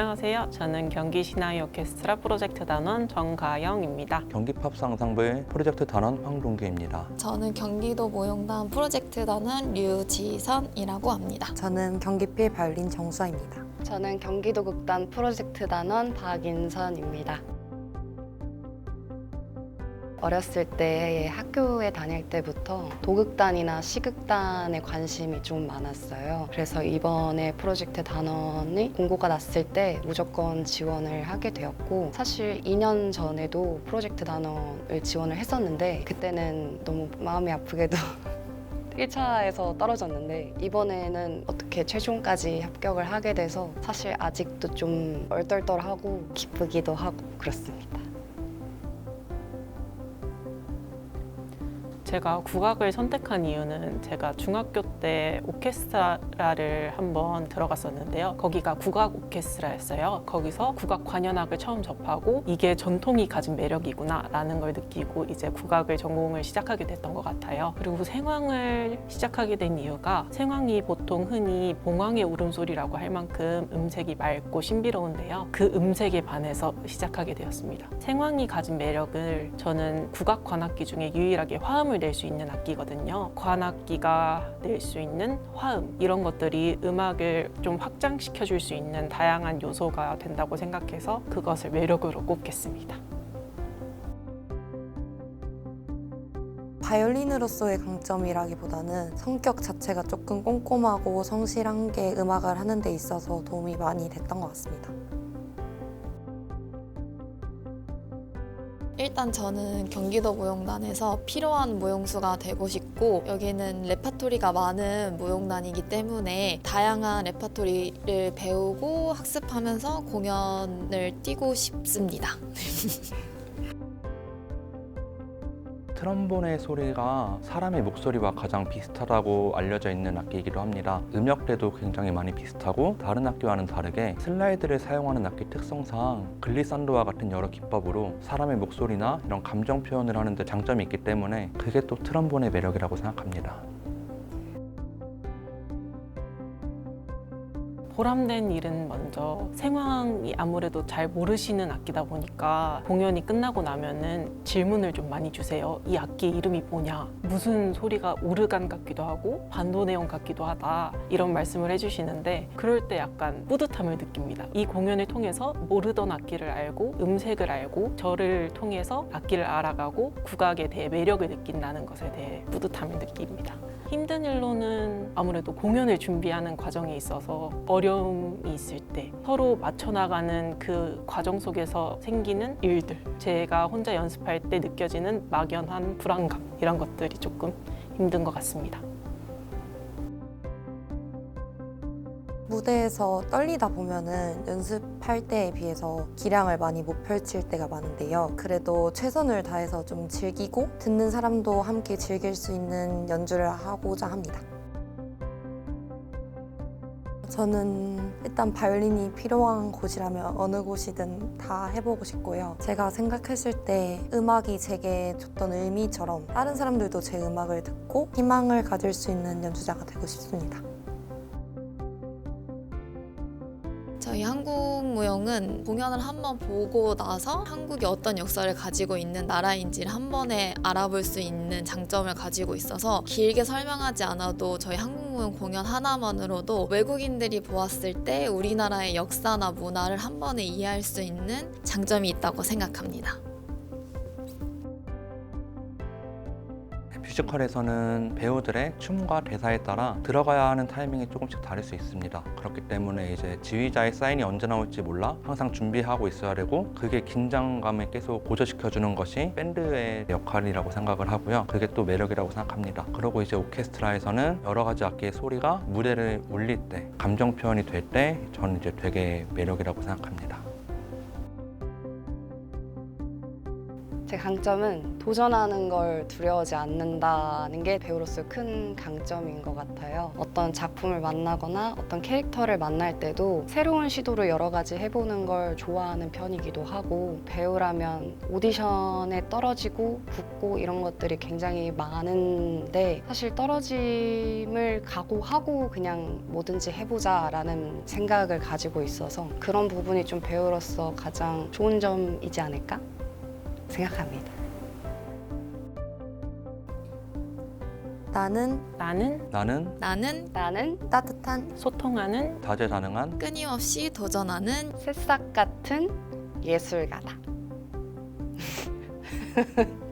안녕하세요. 저는 경기 신화의 오케스트라 프로젝트 단원 정가영입니다. 경기 팝 상상부의 프로젝트 단원 황동규입니다. 저는 경기도 모형단 프로젝트 단원 류지선이라고 합니다. 저는 경기필 바이올린 정수아입니다. 저는 경기도 극단 프로젝트 단원 박인선입니다. 어렸을 때 학교에 다닐 때부터 도극단이나 시극단에 관심이 좀 많았어요. 그래서 이번에 프로젝트 단원이 공고가 났을 때 무조건 지원을 하게 되었고 사실 2년 전에도 프로젝트 단원을 지원을 했었는데 그때는 너무 마음이 아프게도 1차에서 떨어졌는데 이번에는 어떻게 최종까지 합격을 하게 돼서 사실 아직도 좀 얼떨떨하고 기쁘기도 하고 그렇습니다. 제가 국악을 선택한 이유는 제가 중학교 때 오케스트라를 한번 들어갔었는데요. 거기가 국악 오케스트라였어요. 거기서 국악 관현악을 처음 접하고 이게 전통이 가진 매력이구나 라는 걸 느끼고 이제 국악을 전공을 시작하게 됐던 것 같아요. 그리고 생황을 시작하게 된 이유가 생황이 보통 흔히 봉황의 울음소리라고 할 만큼 음색이 맑고 신비로운데요. 그 음색에 반해서 시작하게 되었습니다. 생황이 가진 매력을 저는 국악 관악기 중에 유일하게 화음을 낼 수 있는 악기거든요. 관악기가 낼 수 있는 화음 이런 것들이 음악을 좀 확장시켜 줄 수 있는 다양한 요소가 된다고 생각해서 그것을 매력으로 꼽겠습니다. 바이올린으로서의 강점이라기보다는 성격 자체가 조금 꼼꼼하고 성실한 게 음악을 하는 데 있어서 도움이 많이 됐던 것 같습니다. 일단 저는 경기도 모형단에서 필요한 모형수가 되고 싶고 여기는 레파토리가 많은 모형단이기 때문에 다양한 레파토리를 배우고 학습하면서 공연을 뛰고 싶습니다. 트럼본의 소리가 사람의 목소리와 가장 비슷하다고 알려져 있는 악기이기도 합니다. 음역대도 굉장히 많이 비슷하고 다른 악기와는 다르게 슬라이드를 사용하는 악기 특성상 글리산도와 같은 여러 기법으로 사람의 목소리나 이런 감정 표현을 하는데 장점이 있기 때문에 그게 또 트럼본의 매력이라고 생각합니다. 보람된 일은 먼저 생황이 아무래도 잘 모르시는 악기다 보니까 공연이 끝나고 나면은 질문을 좀 많이 주세요. 이 악기 이름이 뭐냐? 무슨 소리가 오르간 같기도 하고 반도네온 같기도 하다. 이런 말씀을 해주시는데 그럴 때 약간 뿌듯함을 느낍니다. 이 공연을 통해서 모르던 악기를 알고 음색을 알고 저를 통해서 악기를 알아가고 국악에 대해 매력을 느낀다는 것에 대해 뿌듯함을 느낍니다. 힘든 일로는 아무래도 공연을 준비하는 과정에 있어서 어려움이 있을 때 서로 맞춰 나가는 그 과정 속에서 생기는 일들 제가 혼자 연습할 때 느껴지는 막연한 불안감 이런 것들이 조금 힘든 것 같습니다. 무대에서 떨리다 보면은 연습할 때에 비해서 기량을 많이 못 펼칠 때가 많은데요. 그래도 최선을 다해서 좀 즐기고 듣는 사람도 함께 즐길 수 있는 연주를 하고자 합니다. 저는 일단 바이올린이 필요한 곳이라면 어느 곳이든 다 해보고 싶고요. 제가 생각했을 때 음악이 제게 줬던 의미처럼 다른 사람들도 제 음악을 듣고 희망을 가질 수 있는 연주자가 되고 싶습니다. 저희 한국 무용은 공연을 한번 보고 나서 한국이 어떤 역사를 가지고 있는 나라인지를 한 번에 알아볼 수 있는 장점을 가지고 있어서 길게 설명하지 않아도 저희 한국 무용 공연 하나만으로도 외국인들이 보았을 때 우리나라의 역사나 문화를 한 번에 이해할 수 있는 장점이 있다고 생각합니다. 뮤지컬에서는 배우들의 춤과 대사에 따라 들어가야 하는 타이밍이 조금씩 다를 수 있습니다. 그렇기 때문에 이제 지휘자의 사인이 언제 나올지 몰라 항상 준비하고 있어야 되고 그게 긴장감을 계속 고조시켜주는 것이 밴드의 역할이라고 생각을 하고요. 그게 또 매력이라고 생각합니다. 그리고 이제 오케스트라에서는 여러 가지 악기의 소리가 무대를 울릴 때 감정 표현이 될 때 저는 이제 되게 매력이라고 생각합니다. 제 강점은 도전하는 걸 두려워하지 않는다는 게 배우로서 큰 강점인 것 같아요. 어떤 작품을 만나거나 어떤 캐릭터를 만날 때도 새로운 시도를 여러 가지 해보는 걸 좋아하는 편이기도 하고 배우라면 오디션에 떨어지고 붙고 이런 것들이 굉장히 많은데 사실 떨어짐을 각오하고 그냥 뭐든지 해보자라는 생각을 가지고 있어서 그런 부분이 좀 배우로서 가장 좋은 점이지 않을까 생각합니다. 나는 나는 나는 나는 나는 따뜻한 소통하는 다재다능한 끊임없이 도전하는 새싹 같은 예술가다.